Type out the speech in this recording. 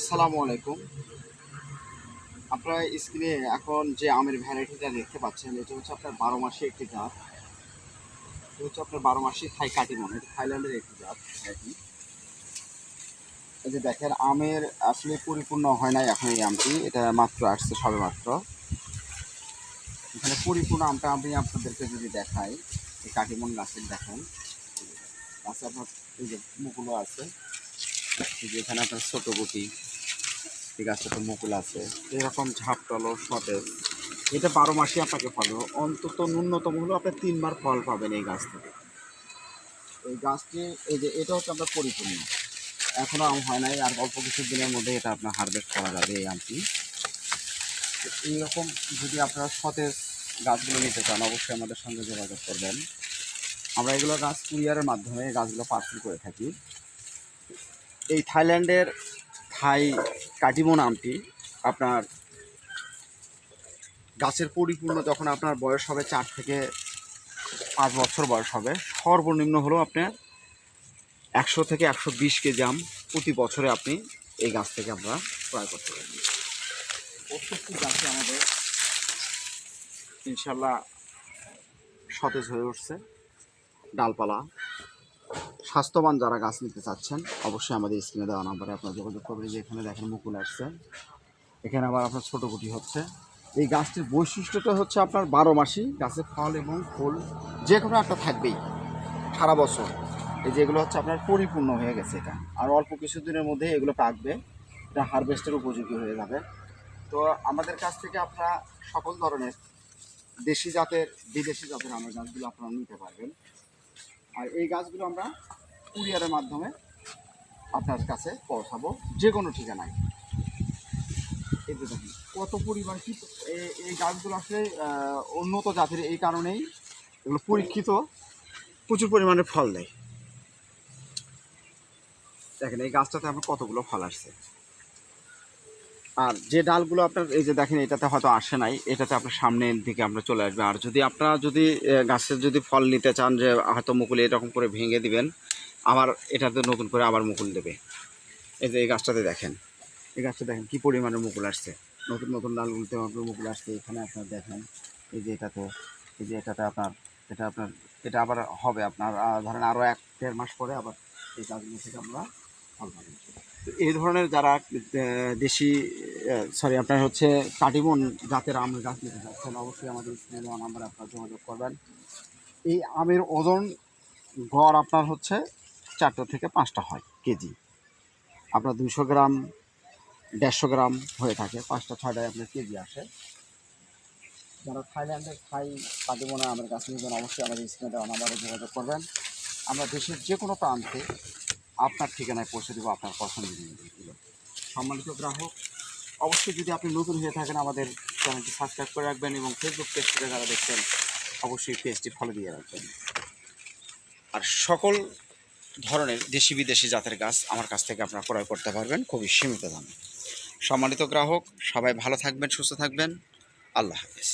আসসালামু আলাইকুম। আপনারা স্ক্রিনে এখন যে আমের ভ্যারাইটিটা দেখতে পাচ্ছেন, এটা হচ্ছে আপনার বারো মাসে একটি জাত। এটা হচ্ছে আপনার বারো মাসে থাই কাটিমন এটা থাইল্যান্ডের একটি জাত এই যে দেখেন, আমের আসলে পরিপূর্ণ হয় নাই এখন এই আমটি, এটা মাত্র আসছে সবে মাত্র। এখানে পরিপূর্ণ আমটা আমি আপনাদেরকে যদি দেখাই, এই কাটিমন গাছের দেখেন। গাছে আপনার এই যে মুকুলও আছে এই যে এখানে আপনার ছোট গুটি, এই গাছটাতে মুকুল আছে। এরকম ঝাপটালো সতেজ। এটা বারো মাসে আপনাকে ফল। অন্তত ন্যূনতম হলেও আপনি তিনবার ফল পাবেন এই গাছ থেকে। এই গাছটি, এই যে এটা হচ্ছে আপনার পরিপূর্ণ। এখনও আম হয় নাই, আর অল্প কিছু দিনের মধ্যে এটা আপনার হারভেস্ট করা যাবে এই আমটি। তো এইরকম যদি আপনারা সতেজ গাছগুলো নিতে চান, অবশ্যই আমাদের সঙ্গে যোগাযোগ করবেন। আমরা এগুলো গাছ কুরিয়ারের মাধ্যমে গাছগুলো পার্সেল করে থাকি। এই থাইল্যান্ডের থাই কাটিমো নামটি আপনার গাছের পরিপূর্ণ যখন আপনার বয়স হবে চার থেকে পাঁচ বছর বয়স হবে, সর্বনিম্ন হলেও আপনার একশো থেকে একশো বিশ কেজি আম প্রতি বছরে আপনি এই গাছ থেকে আমরা ক্রয় করতে পারি। প্রত্যেকটি গাছে আমাদের ইনশাল্লাহ সতেজ হয়ে উঠছে। ডালপালা স্বাস্থ্যবান যারা গাছ নিতে চাচ্ছেন, অবশ্যই আমাদের স্ক্রিনে দেওয়া নাম্বারে আপনার যোগাযোগ করবেন যে এখানে দেখেন মুকুল আসছে। এখানে আবার আপনার ছোটো গুটি হচ্ছে। এই গাছটির বৈশিষ্ট্যটা হচ্ছে আপনার বারো মাসি, গাছে ফল এবং ফুল যে কোনো একটা থাকবেই সারা বছর। এই যেগুলো হচ্ছে আপনার পরিপূর্ণ হয়ে গেছে এটা। আর অল্প কিছুদিনের মধ্যে এগুলো পাকবে এটা হারভেস্টের উপযোগী হয়ে যাবে। তো আমাদের কাছ থেকে আপনারা সকল ধরনের দেশি জাতের, বিদেশি জাতের আমের গাছগুলো আপনারা নিতে পারবেন। আর এই গাছগুলো আমরা কুরিয়ারের মাধ্যমে আপনার কাছে পৌঁছাবো, যে কোনো ঠিকানায়। যে দেখুন, কত পরিমাণ কি এই গাছগুলো আসলে উন্নত জাতির এই কারণেই এগুলো পরীক্ষিত, প্রচুর পরিমাণে ফল দেয়। দেখেন, এই গাছটাতে আমার কতগুলো ফল আসছে। আর যে ডালগুলো আপনার, এই যে দেখেন, এটাতে হয়তো আসে নাই, এটাতে আপনার সামনের দিকে আমরা চলে আসবে। আর যদি আপনারা যদি গাছের যদি ফল নিতে চান যে হয়তো মুকুল এরকম করে ভেঙে দিবেন, আবার এটাতে নতুন করে আবার মুকুল দেবে। এই যে এই গাছটাতে দেখেন, এই গাছটা দেখেন কী পরিমাণে মুকুল আসছে। নতুন নতুন ডালগুলোতে আপনার মুকুল আসছে, এখানে আপনার দেখেন, এই যে এটাতে, এই যে এটাতে আপনার, এটা আপনার, এটা আবার হবে আপনার ধরেন আরও এক দেড় মাস পরে আবার এই গাছগুলো থেকে আমরা এই ধরনের যারা দেশি সরি আপনার হচ্ছে কাটিমন জাতের আম গাছ নিতে চাচ্ছেন অবশ্যই আমাদের দেওয়া নাম্বারে আপনারা যোগাযোগ করবেন। এই আমের ওজন গড় আপনার হচ্ছে চারটা থেকে পাঁচটা হয় কেজি। আপনার দুশো গ্রাম, দেড়শো গ্রাম হয়ে থাকে, পাঁচটা, ছয়টায় আপনার কেজি আসে। যারা থাইল্যান্ডের থাই কাটিমনে আমের গাছ নেবেন, অবশ্যই আমাদের দেওয়া নাম্বারে যোগাযোগ করবেন। আমরা দেশের যে কোনো প্রান্তে আপনার ঠিকানায় পৌঁছে দেবো, আপনার পছন্দের সম্মানিত গ্রাহক, অবশ্যই যদি আপনি নতুন হয়ে থাকেন আমাদের চ্যানেলটি সাবস্ক্রাইব করে রাখবেন এবং ফেসবুক পেজ থেকে যারা দেখছেন, অবশ্যই পেজটি ফলো দিয়ে রাখবেন। আর সকল ধরনের দেশি বিদেশি জাতের গাছ আমার কাছ থেকে আপনারা ক্রয় করতে পারবেন খুবই সীমিত দামে। সম্মানিত গ্রাহক, সবাই ভালো থাকবেন, সুস্থ থাকবেন। আল্লাহ হাফেজ।